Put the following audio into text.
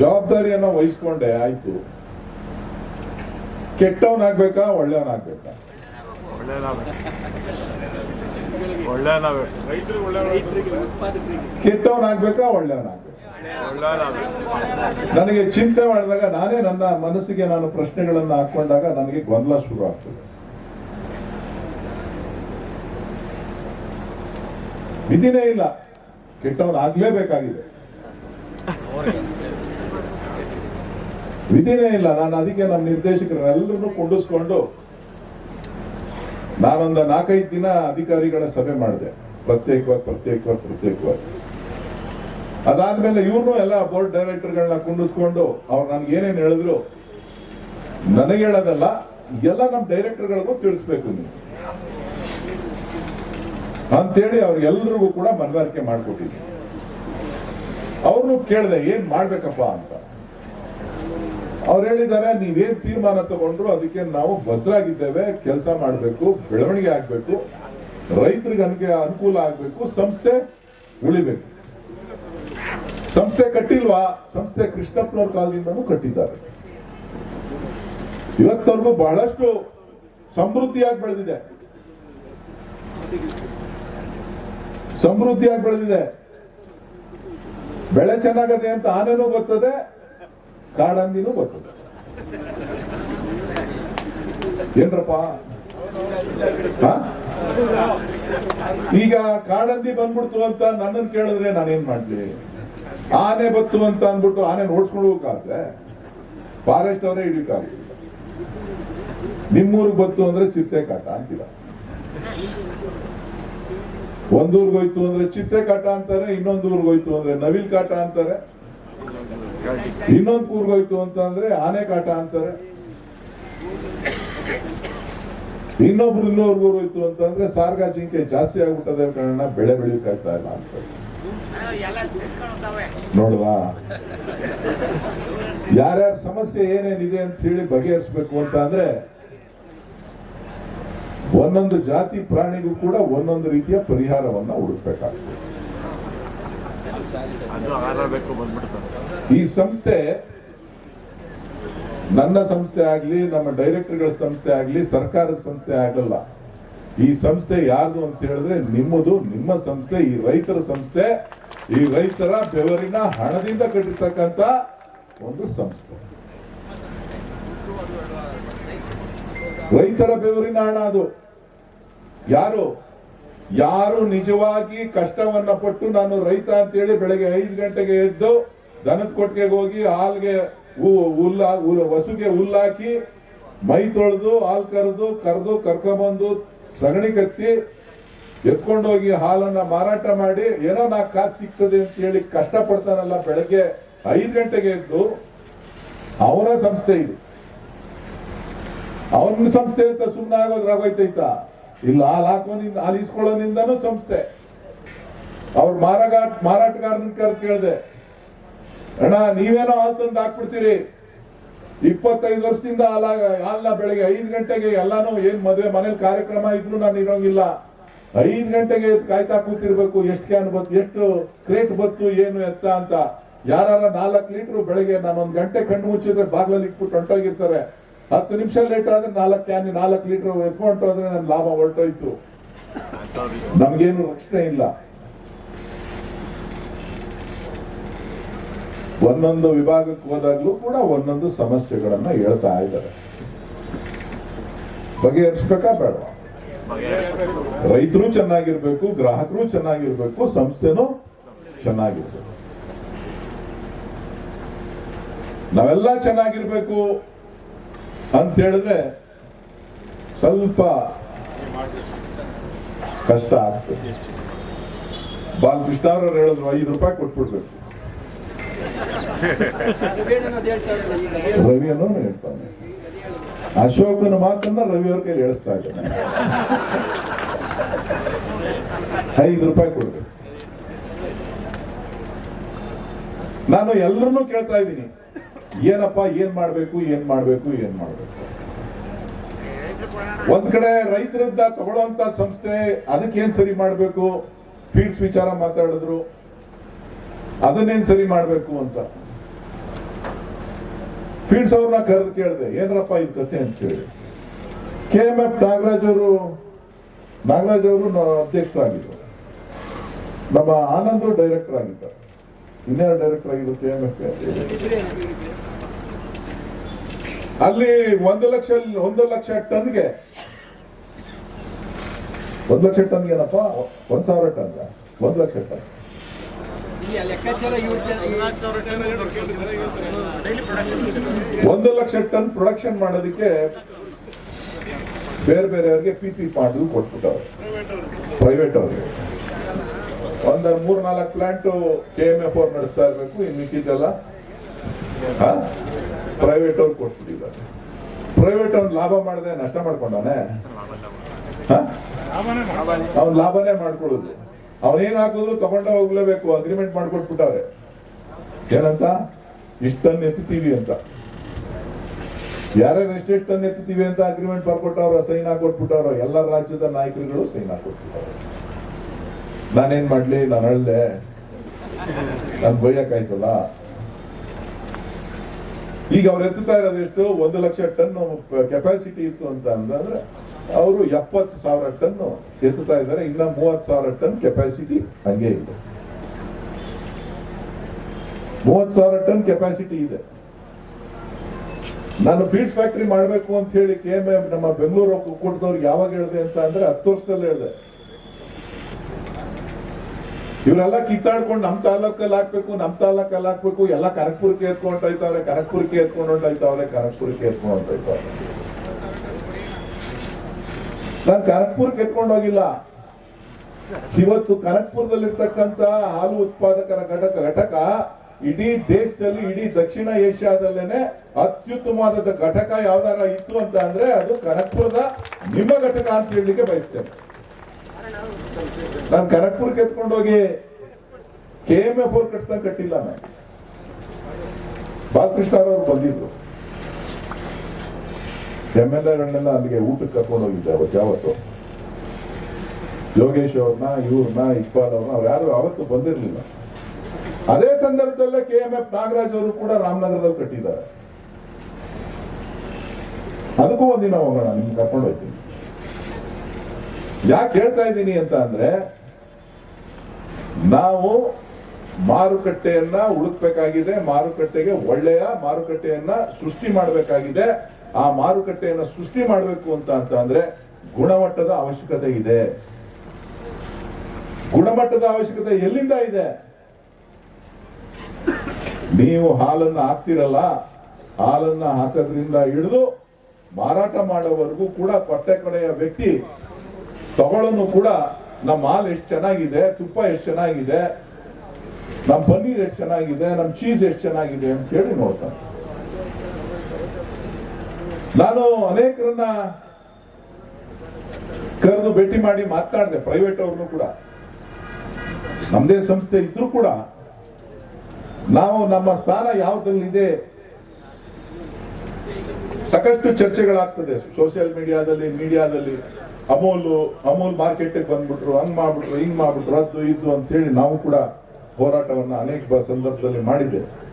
ಜವಾಬ್ದಾರಿಯನ್ನ ವಹಿಸ್ಕೊಂಡೆ ಆಯ್ತು. ಕೆಟ್ಟವನಾಗ್ಬೇಕಾ, ಒಳ್ಳೆಯವನಾಗ್ಬೇಕಾ? ಕೆಟ್ಟವನಾಗ್ಬೇಕಾ, ಒಳ್ಳೆಯವನಾಗ್ಬೇಕಾ? ನನಗೆ ಚಿಂತೆ ಮಾಡಿದಾಗ ನಾನೇ ನನ್ನ ಮನಸ್ಸಿಗೆ ನಾನು ಪ್ರಶ್ನೆಗಳನ್ನು ಹಾಕೊಂಡಾಗ ನನಗೆ ಗೊಂದಲ ಶುರು ಆಗ್ತದೆ. ವಿಧಿನೇ ಇಲ್ಲ. ಕೆಟ್ಟವನಾಗ್ಲೇಬೇಕಾಗಿದೆ. ವಿಧಿನೇ ಇಲ್ಲ. ನಾನು ಅದಕ್ಕೆ ನಮ್ಮ ನಿರ್ದೇಶಕರನ್ನೆಲ್ಲರನ್ನು ಕುಂಡಿಸ್ಕೊಂಡು ನಾನೊಂದು ನಾಲ್ಕೈದು ದಿನ ಅಧಿಕಾರಿಗಳ ಸಭೆ ಮಾಡಿದೆ. ಪ್ರತ್ಯೇಕವಾಗಿ ಪ್ರತ್ಯೇಕವಾಗಿ ಪ್ರತ್ಯೇಕವಾಗಿ. ಅದಾದ್ಮೇಲೆ ಇವ್ರನ್ನೂ ಎಲ್ಲ ಬೋರ್ಡ್ ಡೈರೆಕ್ಟರ್ಗಳನ್ನ ಕುಂಡಿಸ್ಕೊಂಡು ಅವ್ರು ನನ್ಗೆ ಏನೇನು ಹೇಳಿದ್ರು ನನಗೆ ಹೇಳೋದಲ್ಲ, ಎಲ್ಲ ನಮ್ಮ ಡೈರೆಕ್ಟರ್ಗಳಿಗೂ ತಿಳಿಸ್ಬೇಕು ನೀವು ಅಂತೇಳಿ ಅವ್ರಿಗೆಲ್ರಿಗೂ ಕೂಡ ಮನವರಿಕೆ ಮಾಡಿಕೊಟ್ಟಿದ್ದೀನಿ ಅವ್ರನ್ನೂ ಕೇಳಿದೆ, ಏನ್ ಮಾಡ್ಬೇಕಪ್ಪ ಅಂತ. ಅವ್ರು ಹೇಳಿದ್ದಾರೆ, ನೀವೇನ್ ತೀರ್ಮಾನ ತಗೊಂಡ್ರು ಅದಕ್ಕೆ ನಾವು ಭದ್ರಾಗಿದ್ದೇವೆ, ಕೆಲಸ ಮಾಡಬೇಕು, ಬೆಳವಣಿಗೆ ಆಗ್ಬೇಕು, ರೈತರಿಗೆ ಅನ್ಕೆ ಅನುಕೂಲ ಆಗ್ಬೇಕು, ಸಂಸ್ಥೆ ಉಳಿಬೇಕು. ಸಂಸ್ಥೆ ಕಟ್ಟಿಲ್ವಾ? ಸಂಸ್ಥೆ ಕೃಷ್ಣಪ್ಪನವ್ರ ಕಾಲದಿಂದನೂ ಕಟ್ಟಿದ್ದಾರೆ. ಇವತ್ತವರೆಗೂ ಬಹಳಷ್ಟು ಸಮೃದ್ಧಿಯಾಗಿ ಬೆಳೆದಿದೆ. ಸಮೃದ್ಧಿಯಾಗಿ ಬೆಳೆದಿದೆ. ಬೆಳೆ ಚೆನ್ನಾಗದೆ ಅಂತ ಆನೇನೂ ಬರ್ತದೆ ಕಾಡಂದಿನೂ ಬರ್ತದೆ ಏನ್ರಪ್ಪ? ಈಗ ಕಾಡಂದಿ ಬಂದ್ಬಿಡ್ತು ಅಂತ ನನ್ನನ್ನು ಕೇಳಿದ್ರೆ ನಾನೇನ್ ಮಾಡ್ಲಿ? ಆನೆ ಬತ್ತು ಅಂತ ಅಂದ್ಬಿಟ್ಟು ಆನೆ ನೋಡ್ಸ್ಕೊಂಡು ಫಾರೆಸ್ಟ್ ಅವರೇ ಹಿಡಿಯಕ್ಕಾಗಲ್ಲ ನಿಮ್ಮೂರಿಗೆ ಬತ್ತು ಅಂದ್ರೆ ಚಿತ್ತೆ ಕಾಟ ಅಂತೀರ. ಒಂದೂರ್ಗೋಯ್ತು ಅಂದ್ರೆ ಚಿತ್ತೆ ಕಾಟ ಅಂತಾರೆ ಇನ್ನೊಂದು ಊರಿಗೆ ಹೋಯ್ತು ಅಂದ್ರೆ ನವಿಲ್ ಕಾಟ ಅಂತಾರೆ. ಇನ್ನೊಂದು ಕೂರ್ಗೋಯ್ತು ಅಂತ ಅಂದ್ರೆ ಆನೆ ಕಾಟ ಅಂತಾರೆ. ಇನ್ನೊಬ್ರು ಇನ್ನೊಬ್ರು ಹೋಯ್ತು ಅಂತಂದ್ರೆ ಸಾರ್ಗ ಜಿಂಕೆ ಜಾಸ್ತಿ ಆಗ್ಬಿಟ್ಟದೆ ಕಾರಣ ಬೆಳೆ ಬೆಳಿಯಕ್ಕಾಗ್ತಾ ಇಲ್ಲ ಅಂತ. ನೋಡುವ. ಯಾರ್ಯಾರ ಸಮಸ್ಯೆ ಏನೇನಿದೆ ಅಂತ ಹೇಳಿ ಬಗೆಹರಿಸ್ಬೇಕು ಅಂತ ಅಂದ್ರೆ ಒಂದೊಂದು ಜಾತಿ ಪ್ರಾಣಿಗೂ ಕೂಡ ಒಂದೊಂದು ರೀತಿಯ ಪರಿಹಾರವನ್ನ ಹುಡುಕ್ಬೇಕಾಗ್ತದೆ. ಈ ಸಂಸ್ಥೆ ನನ್ನ ಸಂಸ್ಥೆ ಆಗ್ಲಿ, ನಮ್ಮ ಡೈರೆಕ್ಟರ್ಗಳ ಸಂಸ್ಥೆ ಆಗ್ಲಿ, ಸರ್ಕಾರದ ಸಂಸ್ಥೆ ಆಗಲ್ಲ ಈ ಸಂಸ್ಥೆ ಯಾರು ಅಂತ ಹೇಳಿದ್ರೆ ನಿಮ್ಮದು, ನಿಮ್ಮ ಸಂಸ್ಥೆ, ಈ ರೈತರ ಸಂಸ್ಥೆ, ಈ ರೈತರ ಬೆವರಿನ ಹಣದಿಂದ ಕಟ್ಟಿರ್ತಕ್ಕಂತ ಒಂದು ಸಂಸ್ಥೆ. ರೈತರ ಬೆವರಿನ ಹಣ ಅದು. ಯಾರು? ಯಾರು ನಿಜವಾಗಿ ಕಷ್ಟವನ್ನ ಪಟ್ಟು ನಾನು ರೈತ ಅಂತೇಳಿ ಬೆಳಗ್ಗೆ ಐದು ಗಂಟೆಗೆ ಎದ್ದು ದನದ ಕೊಟ್ಟಿಗೆ ಹೋಗಿ ಹಾಲ್ಗೆ ಹುಲ್ಲ ಹುಲ್ಲಾಕಿ ಮೈ ತೊಳೆದು, ಹಾಲ್ ಕರೆದು ಕರೆದು, ಕರ್ಕೊಂಬಂದು ಸಗಣಿ ಕತ್ತಿ ಎತ್ಕೊಂಡೋಗಿ ಹಾಲನ್ನ ಮಾರಾಟ ಮಾಡಿ ಏನೋ ನಾ ಕಾಸು ಸಿಗ್ತದೆ ಅಂತ ಹೇಳಿ ಕಷ್ಟ ಪಡ್ತಾನಲ್ಲ ಬೆಳಗ್ಗೆ ಐದು ಗಂಟೆಗೆ ಎದ್ದು ಅವನ ಸಂಸ್ಥೆ ಇದು. ಅವನ ಸಂಸ್ಥೆ ಅಂತ ಸುಮ್ಮನೆ ಆಗೋದ್ರ ಆಗೋಯ್ತೈತ ಇಲ್ಲ ಹಾಲು ಹಾಕೋನಿಂದ ಹಾಲು ಸಂಸ್ಥೆ. ಅವ್ರ ಮಾರಾಟ ಮಾರಾಟಗಾರನ ಕರ್ ಕೇಳಿದೆ. ಅಣ್ಣ, ನೀವೇನೋ ಹಾಲು ತಂದು ಹಾಕ್ಬಿಡ್ತೀರಿ? ಇಪ್ಪತ್ತೈದು ವರ್ಷದಿಂದ ಹಾಲ, ಹಾಲ್ನ ಬೆಳಗ್ಗೆ ಐದು ಗಂಟೆಗೆ ಎಲ್ಲಾನು ಏನ್ ಮದುವೆ ಮನೇಲಿ ಕಾರ್ಯಕ್ರಮ ಇದ್ರು ನಾನು ಇರೋಂಗಿಲ್ಲ. ಐದು ಗಂಟೆಗೆ ಕಾಯ್ತಾ ಕೂತಿರ್ಬೇಕು, ಎಷ್ಟು ಕ್ಯಾನ್ ಬತ್ತು ಎಷ್ಟು ಕ್ರೇಟ್ ಬತ್ತು, ಏನು ಎತ್ತ ಅಂತ. ಯಾರ ನಾಲ್ಕು ಲೀಟರ್ ಬೆಳಗ್ಗೆ ನಾನು ಒಂದು ಗಂಟೆ ಕಣ್ಣು ಮುಚ್ಚಿದ್ರೆ ಬಾಗ್ಲಲ್ಲಿ ಇಟ್ಬಿಟ್ಟು ಹೊಂಟೋಗಿರ್ತಾರೆ. ಹತ್ತು ನಿಮಿಷ ಲೇಟ್ ಆದ್ರೆ ನಾಲ್ಕು ಕ್ಯಾನ್ ನಾಲ್ಕು ಲೀಟರ್ ಎತ್ಕೊಂಡು ಹೋದ್ರೆ ನನ್ನ ಲಾಭ ಹೊರಟೋಯ್ತು. ನಮ್ಗೇನು ರಕ್ಷಣೆ ಇಲ್ಲ. ಒಂದೊಂದು ವಿಭಾಗಕ್ಕೆ ಹೋದಾಗ್ಲೂ ಕೂಡ ಒಂದೊಂದು ಸಮಸ್ಯೆಗಳನ್ನ ಹೇಳ್ತಾ ಇದ್ದಾರೆ. ಬಗೆಹರಿಸ್ಬೇಕಾ ಬೇಡ ರೈತರು ಚೆನ್ನಾಗಿರ್ಬೇಕು, ಗ್ರಾಹಕರು ಚೆನ್ನಾಗಿರ್ಬೇಕು, ಸಂಸ್ಥೆನೂ ಚೆನ್ನಾಗಿರ್ಬೇಕು. ನಾವೆಲ್ಲ ಚೆನ್ನಾಗಿರ್ಬೇಕು. ಅಂತ ಹೇಳಿದ್ರೆ ಸ್ವಲ್ಪ ಕಷ್ಟ ಆಗ್ತದೆ. ಬಾಲಕೃಷ್ಣ ಅವರು ಹೇಳಿದ್ರು ಐದು ರೂಪಾಯಿ ಕೊಟ್ಬಿಡ್ಬೇಕು. ರವಿಯನ್ನು ಹೇಳ್ತಾನೆ. ಅಶೋಕನ ಮಾತನ್ನ ರವಿ ಅವ್ರ ಕೈಲಿ ಹೇಳಿಸ್ತಾ ಇದ್ದಾನೆ. ಐದು ರೂಪಾಯಿ ಕೊಡ್ಬೇಕು. ನಾನು ಎಲ್ಲರನ್ನೂ ಕೇಳ್ತಾ ಇದ್ದೀನಿ. ಏನಪ್ಪ ಏನ್ ಮಾಡ್ಬೇಕು ಏನ್ ಮಾಡ್ಬೇಕು ಏನ್ ಮಾಡ್ಬೇಕು? ಒಂದ್ ಕಡೆ ರೈತರಿಂದ ತಗೊಳ್ಳೋಂತ ಸಂಸ್ಥೆ ಅದಕ್ಕೆ ಏನ್ ಸರಿ ಮಾಡ್ಬೇಕು? ಫೀಡ್ಸ್ ವಿಚಾರ ಮಾತಾಡಿದ್ರು. ಅದನ್ನೇನ್ ಸರಿ ಮಾಡ್ಬೇಕು ಅಂತ. ಫೀಡ್ಸ್ ಅವ್ರನ್ನ ಕರೆದು ಕೇಳಿದೆ ಏನ್ರಪ್ಪ ಇದು ಕಥೆ ಅಂತ ಹೇಳಿ ಕೆ ಎಂ ಎಫ್ ನಾಗರಾಜ್ ಅವರು ನಾಗರಾಜ್ ಅವರು ಅಧ್ಯಕ್ಷರಾಗಿದ್ದರು. ನಮ್ಮ ಆನಂದ್ ಡೈರೆಕ್ಟರ್ ಆಗಿದ್ದಾರೆ. ಇನ್ನೇನು ಡೈರೆಕ್ಟರ್ ಆಗಿದ್ರು ಕೆ ಎಂ ಎಫ್ ಅಲ್ಲಿ ಒಂದು ಲಕ್ಷ ಒಂದು ಲಕ್ಷ ಟನ್ಗೆ. ಒಂದು ಲಕ್ಷ ಟನ್ಗೆ ಏನಪ್ಪ? ಒಂದ್ ಸಾವಿರ ಟನ್ ಒಂದು ಲಕ್ಷ ಟನ್. ಒಂದು ಲಕ್ಷ ಟನ್ ಪ್ರೊಡಕ್ಷನ್ ಮಾಡೋದಕ್ಕೆ ಬೇರೆ ಬೇರೆಯವ್ರಿಗೆ ಪಿ ಪಿ ಪಾಂಡು ಕೊಟ್ಬಿಟ್ಟವ್ರು. ಪ್ರೈವೇಟ್ ಅವ್ರಿಗೆ ಒಂದ್ ಮೂರ್ ನಾಲ್ಕು ಪ್ಲಾಂಟ್ ಕೆ ಎಂ ಎಫ್ ಅವ್ರು ನಡೆಸ್ತಾ ಇರ್ಬೇಕು ಇನ್ನು ಮಿಕ್ಕಿದ್ದೆಲ್ಲ ಪ್ರೈವೇಟ್ ಅವ್ರು ಕೊಟ್ಬಿಟ್ಟಿದ್ದಾರೆ. ಪ್ರೈವೇಟ್ ಅವ್ನು ಲಾಭ ಮಾಡದೆ, ನಷ್ಟ ಮಾಡ್ಕೊಂಡಾನೆ? ಅವ್ನು ಲಾಭನೇ ಮಾಡ್ಕೊಳ್ಳೋದು. ಅವನೇನ್ ಹಾಕಿದ್ರು ತಗೊಂಡ ಹೋಗ್ಲೇಬೇಕು ಅಗ್ರಿಮೆಂಟ್ ಮಾಡ್ಕೊಟ್ಬಿಟ್ಟವ್ರೆ. ಏನಂತ? ಇಷ್ಟನ್ನ ಟನ್ ಎತ್ತೀವಿ ಅಂತ. ಯಾರ್ಯಾರು ಎಷ್ಟೆಷ್ಟನ್ನ ಟನ್ ಎತ್ತೀವಿ ಅಂತ ಅಗ್ರಿಮೆಂಟ್ ಬರ್ಕೊಟ್ಟವ್ರ ಸೈನ್ ಹಾಕೊಟ್ಬಿಟ್ಟವ್ರ, ಎಲ್ಲ ರಾಜ್ಯದ ನಾಯಕರುಗಳು ಸೈನ್ ಹಾಕೊಟ್ಬಿಟ್ಟವ್ರ. ನಾನೇನ್ ಮಾಡ್ಲಿ? ನಾನು ಹೇಳ್ದೆ ನನ್ ಬೈಯಕ್ಕಾಯ್ತಲ್ಲ ಈಗ ಅವ್ರು ಎತ್ತುತ್ತಾ ಇರೋದು ಎಷ್ಟು? ಒಂದು ಲಕ್ಷ ಟನ್ ಕೆಪಾಸಿಟಿ ಇತ್ತು ಅಂತ ಅಂದ್ರೆ ಅವರು ಎಪ್ಪತ್ತು ಸಾವಿರ ಟನ್ ಎತ್ತುತ್ತಾ ಇದ್ದಾರೆ. ಇನ್ನ ಮೂವತ್ತು ಸಾವಿರ ಟನ್ ಕೆಪಾಸಿಟಿ ಹಂಗೆ ಇದೆ. ಮೂವತ್ತು ಸಾವಿರ ಟನ್ ಕೆಪಾಸಿಟಿ ಇದೆ. ನಾನು ಫೀಡ್ಸ್ ಫ್ಯಾಕ್ಟ್ರಿ ಮಾಡಬೇಕು ಅಂತ ಹೇಳಿ ಕೆ ನಮ್ಮ ಬೆಂಗಳೂರು ಒಕ್ಕೂಟದವ್ರಿಗೆ ಯಾವಾಗ ಹೇಳಿದೆ ಅಂತ ಅಂದ್ರೆ ಹತ್ತು ವರ್ಷದಲ್ಲಿ ಹೇಳಿದೆ. ಇವರೆಲ್ಲ ಕಿತ್ತಾಡ್ಕೊಂಡು ನಮ್ ತಾಲೂಕಲ್ಲಿ ಹಾಕ್ಬೇಕು, ನಮ್ ತಾಲೂಕಲ್ಲಿ ಹಾಕ್ಬೇಕು, ಎಲ್ಲ ಕನಕಪುರಕ್ಕೆ ಎತ್ಕೊಂಡು ಹೋಯ್ತಾವ್ರೆ ಕನಕಪುರಕ್ಕೆ ಎತ್ಕೊಂಡು ಹೊಂಟಾಯ್ತಾವ್ರೆ ಕನಕ್ಪುರಕ್ಕೆ ಎತ್ಕೊಂಡು ಹೊಂಟಾಯ್ತಾವ್ರೆ ನಾನು ಕನಕಪುರಕ್ಕೆ ಎತ್ಕೊಂಡು ಹೋಗಿಲ್ಲ ಇವತ್ತು ಕನಕ್ಪುರದಲ್ಲಿರ್ತಕ್ಕಂತ ಹಾಲು ಉತ್ಪಾದಕರ ಘಟಕ ಘಟಕ ಇಡೀ ದೇಶದಲ್ಲಿ, ಇಡೀ ದಕ್ಷಿಣ ಏಷ್ಯಾದಲ್ಲೇನೆ ಅತ್ಯುತ್ತಮವಾದ ಘಟಕ ಯಾವ್ದಾರ ಇತ್ತು ಅಂತ ಅಂದ್ರೆ ಅದು ಕನಕ್ಪುರದ ನಿಮ್ಮ ಘಟಕ ಅಂತ ಹೇಳಲಿಕ್ಕೆ ಬಯಸ್ತೇನೆ. ನಾನು ಕನಕಪುರಕ್ಕೆ ಎತ್ಕೊಂಡೋಗಿ ಕೆ ಎಂ ಎಫ್ ಅವ್ರು ಕಟ್ತಾ ಕಟ್ಟಿಲ್ಲ ನಾನು. ಬಾಲಕೃಷ್ಣ ಅವರು ಬಂದಿದ್ರು. ಎಂ ಎಲ್ ಎಗಳನ್ನೆಲ್ಲ ಅಲ್ಲಿಗೆ ಊಟಕ್ಕೆ ಕರ್ಕೊಂಡು ಹೋಗಿದ್ದೆ ಅವತ್ತು, ಯಾವತ್ತು? ಯೋಗೇಶ್ ಅವ್ರನ್ನ, ಇವ್ರನ್ನ, ಇಕ್ಬಾಲ್ ಅವ್ರನ್ನ, ಅವ್ರು ಯಾರು ಅವತ್ತು ಬಂದಿರಲಿಲ್ಲ. ಅದೇ ಸಂದರ್ಭದಲ್ಲೇ ಕೆ ಎಂ ಎಫ್ ನಾಗರಾಜ್ ಅವರು ಕೂಡ ರಾಮನಗರದಲ್ಲಿ ಕಟ್ಟಿದ್ದಾರೆ. ಅದಕ್ಕೂ ಒಂದಿನ ಹೋಗೋಣ, ನಿಮ್ಗೆ ಕರ್ಕೊಂಡು ಹೋಗ್ತೀನಿ. ಯಾಕೆ ಹೇಳ್ತಾ ಇದ್ದೀನಿ ಅಂತ ಅಂದ್ರೆ, ನಾವು ಮಾರುಕಟ್ಟೆಯನ್ನ ಹುಡುಕ್ಬೇಕಾಗಿದೆ, ಮಾರುಕಟ್ಟೆಗೆ ಒಳ್ಳೆಯ ಮಾರುಕಟ್ಟೆಯನ್ನ ಸೃಷ್ಟಿ ಮಾಡಬೇಕಾಗಿದೆ. ಆ ಮಾರುಕಟ್ಟೆಯನ್ನ ಸೃಷ್ಟಿ ಮಾಡಬೇಕು ಅಂತ ಅಂತ ಅಂದ್ರೆ ಗುಣಮಟ್ಟದ ಅವಶ್ಯಕತೆ ಇದೆ. ಗುಣಮಟ್ಟದ ಅವಶ್ಯಕತೆ ಎಲ್ಲಿಂದ ಇದೆ? ನೀವು ಹಾಲನ್ನ ಹಾಕ್ತಿರಲ್ಲ, ಹಾಲನ್ನ ಹಾಕೋದ್ರಿಂದ ಹಿಡಿದು ಮಾರಾಟ ಮಾಡೋವರೆಗೂ ಕೂಡ ಪಟ್ಟೆ ಕಡೆಯ ವ್ಯಕ್ತಿ ತಗೊಳ್ಳೋನು ಕೂಡ ನಮ್ಮ ಹಾಲು ಎಷ್ಟು ಚೆನ್ನಾಗಿದೆ, ತುಪ್ಪ ಎಷ್ಟು ಚೆನ್ನಾಗಿದೆ, ನಮ್ಮ ಪನ್ನೀರ್ ಎಷ್ಟು ಚೆನ್ನಾಗಿದೆ, ನಮ್ಮ ಚೀಸ್ ಎಷ್ಟು ಚೆನ್ನಾಗಿದೆ ಅಂತ ಹೇಳಿ ನೋಡ್ತಾನೆ ನಾನು ಅನೇಕರನ್ನ ಕರೆದು ಭೇಟಿ ಮಾಡಿ ಮಾತನಾಡಿದೆ ಪ್ರೈವೇಟ್ ಅವ್ರನ್ನು ಕೂಡ. ನಮ್ದೇ ಸಂಸ್ಥೆ ಇದ್ರೂ ಕೂಡ ನಾವು ನಮ್ಮ ಸ್ಥಾನ ಯಾವ್ದಲ್ಲಿದೆ ಸಾಕಷ್ಟು ಚರ್ಚೆಗಳಾಗ್ತದೆ ಸೋಷಿಯಲ್ ಮೀಡಿಯಾದಲ್ಲಿ ಮೀಡಿಯಾದಲ್ಲಿ ಅಮೂಲ್ ಅಮೂಲ್ ಮಾರ್ಕೆಟ್ ಬಂದ್ಬಿಟ್ರು, ಹಂಗ್ ಮಾಡ್ಬಿಟ್ರು, ಹಿಂಗ್ ಮಾಡ್ಬಿಟ್ರು, ಅದು ಇದು ಅಂತ ಹೇಳಿ ನಾವು ಕೂಡ ಹೋರಾಟವನ್ನ ಅನೇಕ ಸಂದರ್ಭದಲ್ಲಿ ಮಾಡಿದ್ದೇವೆ.